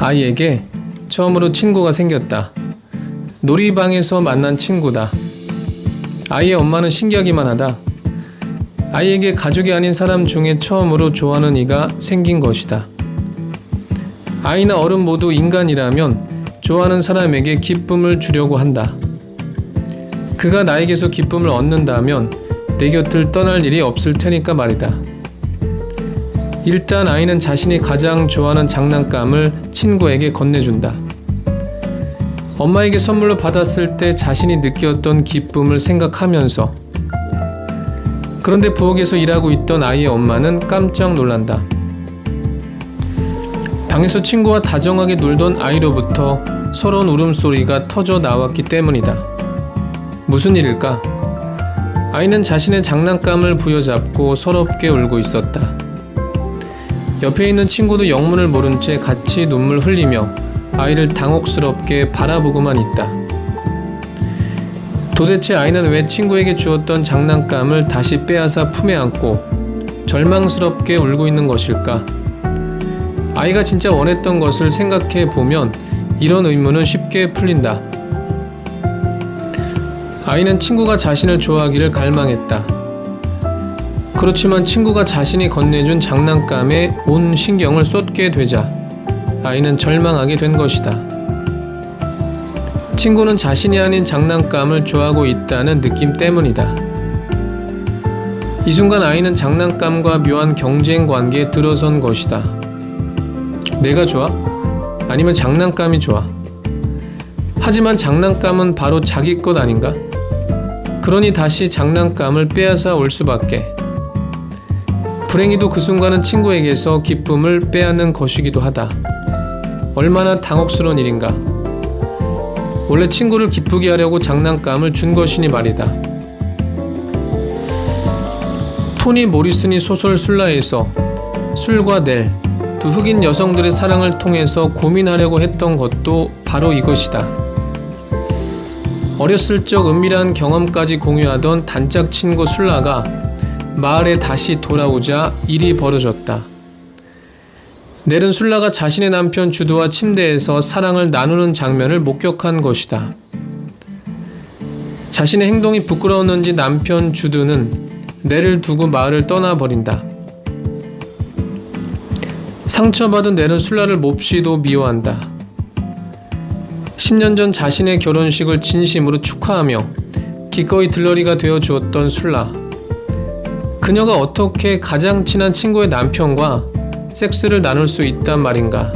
아이에게 처음으로 친구가 생겼다. 놀이방에서 만난 친구다. 아이의 엄마는 신기하기만 하다. 아이에게 가족이 아닌 사람 중에 처음으로 좋아하는 이가 생긴 것이다. 아이나 어른 모두 인간이라면 좋아하는 사람에게 기쁨을 주려고 한다. 그가 나에게서 기쁨을 얻는다면 내 곁을 떠날 일이 없을 테니까 말이다. 일단 아이는 자신이 가장 좋아하는 장난감을 친구에게 건네준다. 엄마에게 선물로 받았을 때 자신이 느꼈던 기쁨을 생각하면서 그런데 부엌에서 일하고 있던 아이의 엄마는 깜짝 놀란다. 방에서 친구와 다정하게 놀던 아이로부터 서러운 울음소리가 터져 나왔기 때문이다. 무슨 일일까? 아이는 자신의 장난감을 부여잡고 서럽게 울고 있었다. 옆에 있는 친구도 영문을 모른 채 같이 눈물 흘리며 아이를 당혹스럽게 바라보고만 있다. 도대체 아이는 왜 친구에게 주었던 장난감을 다시 빼앗아 품에 안고 절망스럽게 울고 있는 것일까? 아이가 진짜 원했던 것을 생각해 보면 이런 의문은 쉽게 풀린다. 아이는 친구가 자신을 좋아하기를 갈망했다. 그렇지만 친구가 자신이 건네준 장난감에 온 신경을 쏟게 되자 아이는 절망하게 된 것이다. 친구는 자신이 아닌 장난감을 좋아하고 있다는 느낌 때문이다. 이 순간 아이는 장난감과 묘한 경쟁 관계에 들어선 것이다. 내가 좋아? 아니면 장난감이 좋아? 하지만 장난감은 바로 자기 것 아닌가? 그러니 다시 장난감을 빼앗아 올 수밖에. 불행히도 그 순간은 친구에게서 기쁨을 빼앗는 것이기도 하다. 얼마나 당혹스러운 일인가. 원래 친구를 기쁘게 하려고 장난감을 준 것이니 말이다. 토니 모리슨이 소설 술라에서 술과 넬, 두 흑인 여성들의 사랑을 통해서 고민하려고 했던 것도 바로 이것이다. 어렸을 적 은밀한 경험까지 공유하던 단짝 친구 술라가 마을에 다시 돌아오자 일이 벌어졌다. 넬은 술라가 자신의 남편 주드와 침대에서 사랑을 나누는 장면을 목격한 것이다. 자신의 행동이 부끄러웠는지 남편 주드는 넬을 두고 마을을 떠나버린다. 상처받은 넬은 술라를 몹시도 미워한다. 10년 전 자신의 결혼식을 진심으로 축하하며 기꺼이 들러리가 되어 주었던 술라. 그녀가 어떻게 가장 친한 친구의 남편과 섹스를 나눌 수 있단 말인가?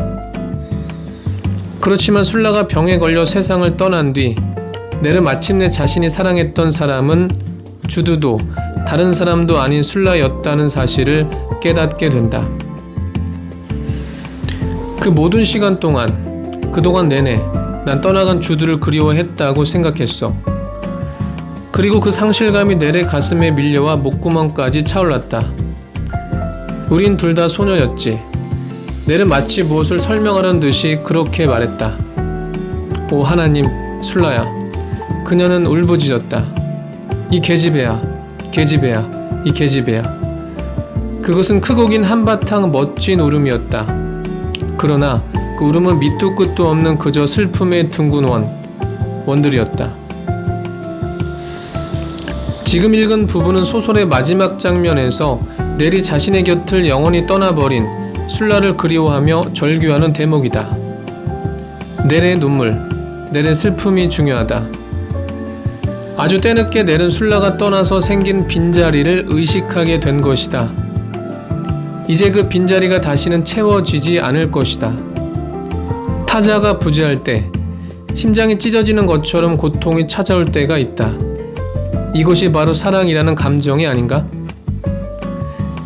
그렇지만 술라가 병에 걸려 세상을 떠난 뒤 넬은 마침내 자신이 사랑했던 사람은 주두도 다른 사람도 아닌 술라였다는 사실을 깨닫게 된다. 그 모든 시간 동안 그동안 내내 난 떠나간 주드를 그리워했다고 생각했어. 그리고 그 상실감이 넬의 가슴에 밀려와 목구멍까지 차올랐다. 우린 둘 다 소녀였지. 넬은 마치 무엇을 설명하는 듯이 그렇게 말했다. 오 하나님, 술라야. 그녀는 울부짖었다. 이 계집애야, 계집애야, 이 계집애야. 그것은 크고 긴 한바탕 멋진 울음이었다. 그러나 그 울음은 밑도 끝도 없는 그저 슬픔의 둥근 원, 원들이었다. 지금 읽은 부분은 소설의 마지막 장면에서 넬이 자신의 곁을 영원히 떠나버린 술라를 그리워하며 절규하는 대목이다. 넬의 눈물, 넬의 슬픔이 중요하다. 아주 때늦게 넬은 술라가 떠나서 생긴 빈자리를 의식하게 된 것이다. 이제 그 빈자리가 다시는 채워지지 않을 것이다. 타자가 부재할 때, 심장이 찢어지는 것처럼 고통이 찾아올 때가 있다. 이것이 바로 사랑이라는 감정이 아닌가?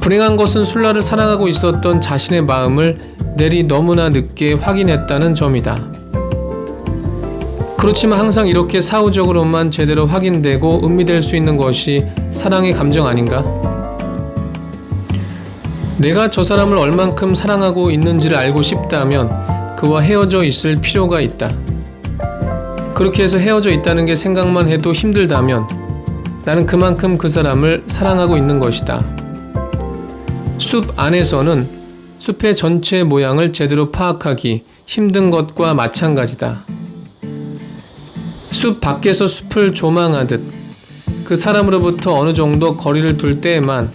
불행한 것은 술라를 사랑하고 있었던 자신의 마음을 넬이 너무나 늦게 확인했다는 점이다. 그렇지만 항상 이렇게 사후적으로만 제대로 확인되고 음미될 수 있는 것이 사랑의 감정 아닌가? 내가 저 사람을 얼만큼 사랑하고 있는지를 알고 싶다면 그와 헤어져 있을 필요가 있다. 그렇게 해서 헤어져 있다는 게 생각만 해도 힘들다면 나는 그만큼 그 사람을 사랑하고 있는 것이다. 숲 안에서는 숲의 전체 모양을 제대로 파악하기 힘든 것과 마찬가지다. 숲 밖에서 숲을 조망하듯 그 사람으로부터 어느 정도 거리를 둘 때에만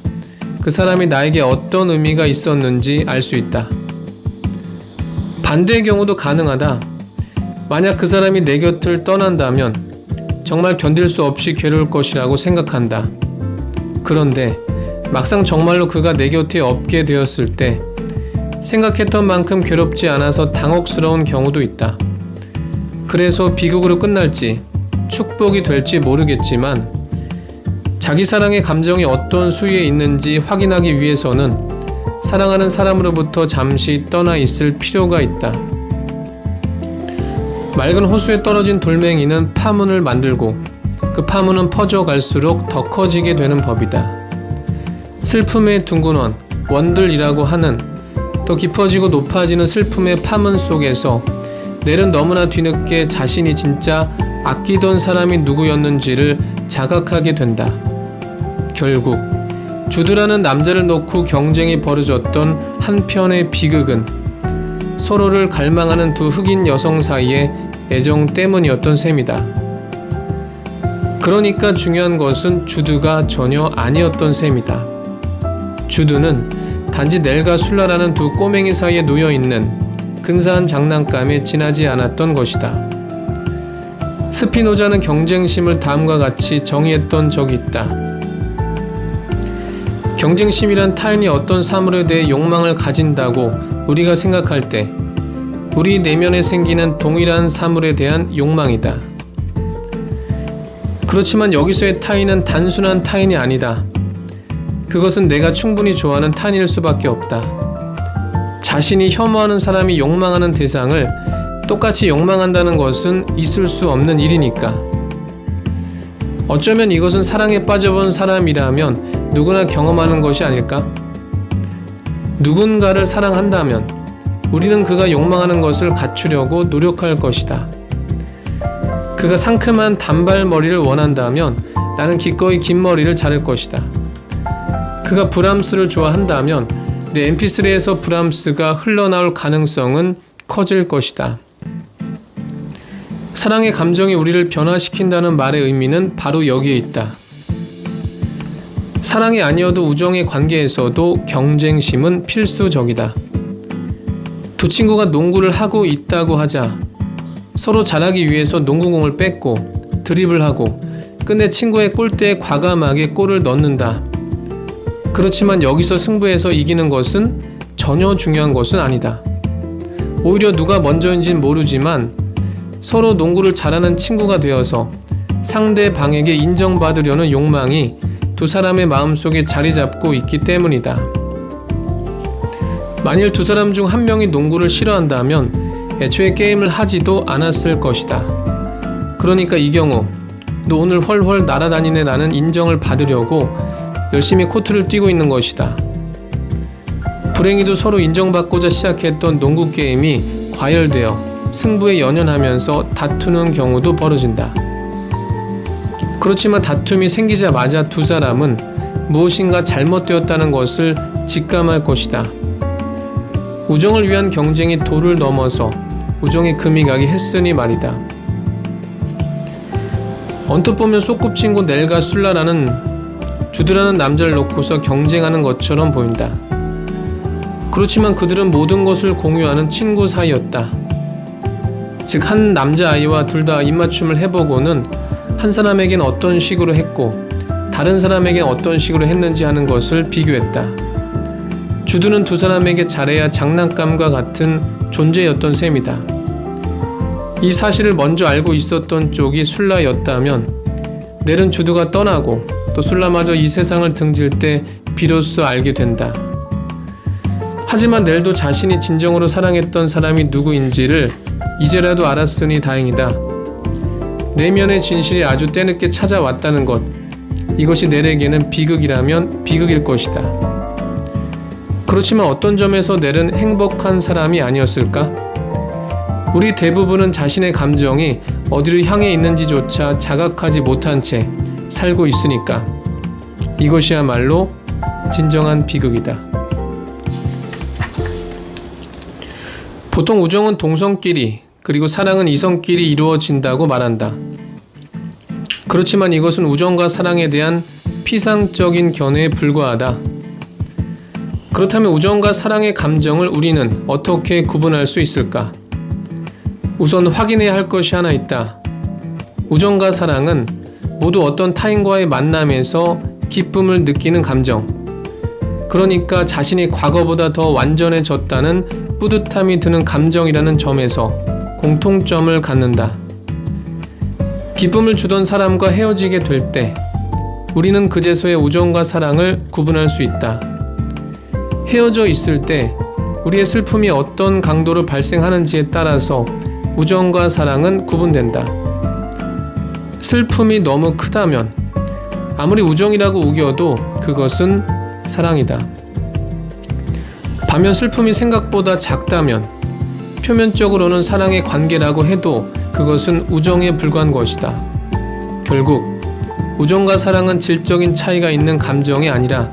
그 사람이 나에게 어떤 의미가 있었는지 알 수 있다. 반대의 경우도 가능하다. 만약 그 사람이 내 곁을 떠난다면 정말 견딜 수 없이 괴로울 것이라고 생각한다. 그런데 막상 정말로 그가 내 곁에 없게 되었을 때 생각했던 만큼 괴롭지 않아서 당혹스러운 경우도 있다. 그래서 비극으로 끝날지 축복이 될지 모르겠지만 자기 사랑의 감정이 어떤 수위에 있는지 확인하기 위해서는 사랑하는 사람으로부터 잠시 떠나 있을 필요가 있다. 맑은 호수에 떨어진 돌멩이는 파문을 만들고 그 파문은 퍼져 갈수록 더 커지게 되는 법이다. 슬픔의 둥근 원, 원들이라고 하는 더 깊어지고 높아지는 슬픔의 파문 속에서 넬은 너무나 뒤늦게 자신이 진짜 아끼던 사람이 누구였는지를 자각하게 된다. 결국 주드라는 남자를 놓고 경쟁이 벌어졌던 한편의 비극은 서로를 갈망하는 두 흑인 여성 사이의 애정 때문이었던 셈이다. 그러니까 중요한 것은 주드가 전혀 아니었던 셈이다. 주드는 단지 넬과 술라라는 두 꼬맹이 사이에 놓여 있는 근사한 장난감에 지나지 않았던 것이다. 스피노자는 경쟁심을 다음과 같이 정의했던 적이 있다. 경쟁심이란 타인이 어떤 사물에 대해 욕망을 가진다고 우리가 생각할 때 우리 내면에 생기는 동일한 사물에 대한 욕망이다. 그렇지만 여기서의 타인은 단순한 타인이 아니다. 그것은 내가 충분히 좋아하는 타인일 수밖에 없다. 자신이 혐오하는 사람이 욕망하는 대상을 똑같이 욕망한다는 것은 있을 수 없는 일이니까. 어쩌면 이것은 사랑에 빠져본 사람이라면 누구나 경험하는 것이 아닐까? 누군가를 사랑한다면 우리는 그가 욕망하는 것을 갖추려고 노력할 것이다. 그가 상큼한 단발머리를 원한다면 나는 기꺼이 긴 머리를 자를 것이다. 그가 브람스를 좋아한다면 내 mp3에서 브람스가 흘러나올 가능성은 커질 것이다. 사랑의 감정이 우리를 변화시킨다는 말의 의미는 바로 여기에 있다. 사랑이 아니어도 우정의 관계에서도 경쟁심은 필수적이다. 두 친구가 농구를 하고 있다고 하자 서로 잘하기 위해서 농구공을 뺏고 드립을 하고 끝내 친구의 골대에 과감하게 골을 넣는다. 그렇지만 여기서 승부에서 이기는 것은 전혀 중요한 것은 아니다. 오히려 누가 먼저인진 모르지만 서로 농구를 잘하는 친구가 되어서 상대방에게 인정받으려는 욕망이 두 사람의 마음속에 자리 잡고 있기 때문이다. 만일 두 사람 중 한 명이 농구를 싫어한다면 애초에 게임을 하지도 않았을 것이다. 그러니까 이 경우 너 오늘 헐헐 날아다니네 라는 인정을 받으려고 열심히 코트를 뛰고 있는 것이다. 불행히도 서로 인정받고자 시작했던 농구 게임이 과열되어 승부에 연연하면서 다투는 경우도 벌어진다. 그렇지만 다툼이 생기자마자 두 사람은 무엇인가 잘못되었다는 것을 직감할 것이다. 우정을 위한 경쟁이 도를 넘어서 우정의 금이 가게 했으니 말이다. 언뜻 보면 소꿉친구 넬과 술라라는 주드라는 남자를 놓고서 경쟁하는 것처럼 보인다. 그렇지만 그들은 모든 것을 공유하는 친구 사이였다. 즉, 한 남자아이와 둘 다 입맞춤을 해보고는 한 사람에겐 어떤 식으로 했고, 다른 사람에겐 어떤 식으로 했는지 하는 것을 비교했다. 주드는 두 사람에게 잘해야 장난감과 같은 존재였던 셈이다. 이 사실을 먼저 알고 있었던 쪽이 술라였다면, 넬은 주드가 떠나고 또 술라마저 이 세상을 등질 때 비로소 알게 된다. 하지만 넬도 자신이 진정으로 사랑했던 사람이 누구인지를 이제라도 알았으니 다행이다. 내면의 진실이 아주 때늦게 찾아왔다는 것. 이것이 넬에게는 비극이라면 비극일 것이다. 그렇지만 어떤 점에서 넬은 행복한 사람이 아니었을까? 우리 대부분은 자신의 감정이 어디로 향해 있는지조차 자각하지 못한 채 살고 있으니까 이것이야말로 진정한 비극이다. 보통 우정은 동성끼리 그리고 사랑은 이성끼리 이루어진다고 말한다. 그렇지만 이것은 우정과 사랑에 대한 피상적인 견해에 불과하다. 그렇다면 우정과 사랑의 감정을 우리는 어떻게 구분할 수 있을까? 우선 확인해야 할 것이 하나 있다. 우정과 사랑은 모두 어떤 타인과의 만남에서 기쁨을 느끼는 감정. 그러니까 자신이 과거보다 더 완전해졌다는 뿌듯함이 드는 감정이라는 점에서 공통점을 갖는다. 기쁨을 주던 사람과 헤어지게 될 때 우리는 그제서야 우정과 사랑을 구분할 수 있다. 헤어져 있을 때 우리의 슬픔이 어떤 강도로 발생하는지에 따라서 우정과 사랑은 구분된다. 슬픔이 너무 크다면 아무리 우정이라고 우겨도 그것은 사랑이다. 반면 슬픔이 생각보다 작다면 표면적으로는 사랑의 관계라고 해도 그것은 우정에 불과한 것이다. 결국 우정과 사랑은 질적인 차이가 있는 감정이 아니라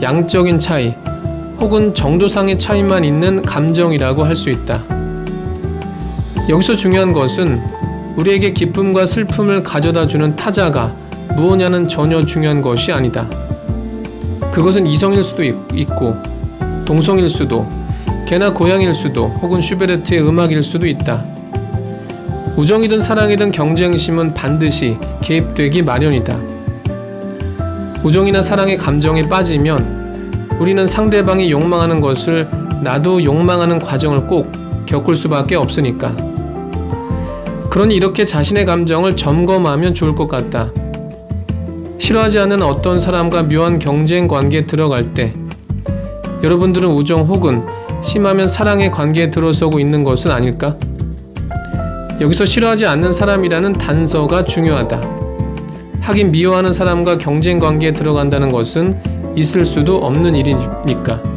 양적인 차이 혹은 정도상의 차이만 있는 감정이라고 할 수 있다. 여기서 중요한 것은 우리에게 기쁨과 슬픔을 가져다 주는 타자가 무엇냐는 전혀 중요한 것이 아니다. 그것은 이성일 수도 있- 있고 동성일 수도 개나 고양일 수도 혹은 슈베르트의 음악일 수도 있다. 우정이든 사랑이든 경쟁심은 반드시 개입되기 마련이다. 우정이나 사랑의 감정에 빠지면 우리는 상대방이 욕망하는 것을 나도 욕망하는 과정을 꼭 겪을 수밖에 없으니까. 그러니 이렇게 자신의 감정을 점검하면 좋을 것 같다. 싫어하지 않는 어떤 사람과 묘한 경쟁 관계에 들어갈 때 여러분들은 우정 혹은 심하면 사랑의 관계에 들어서고 있는 것은 아닐까? 여기서 싫어하지 않는 사람이라는 단서가 중요하다. 하긴 미워하는 사람과 경쟁 관계에 들어간다는 것은 있을 수도 없는 일이니까.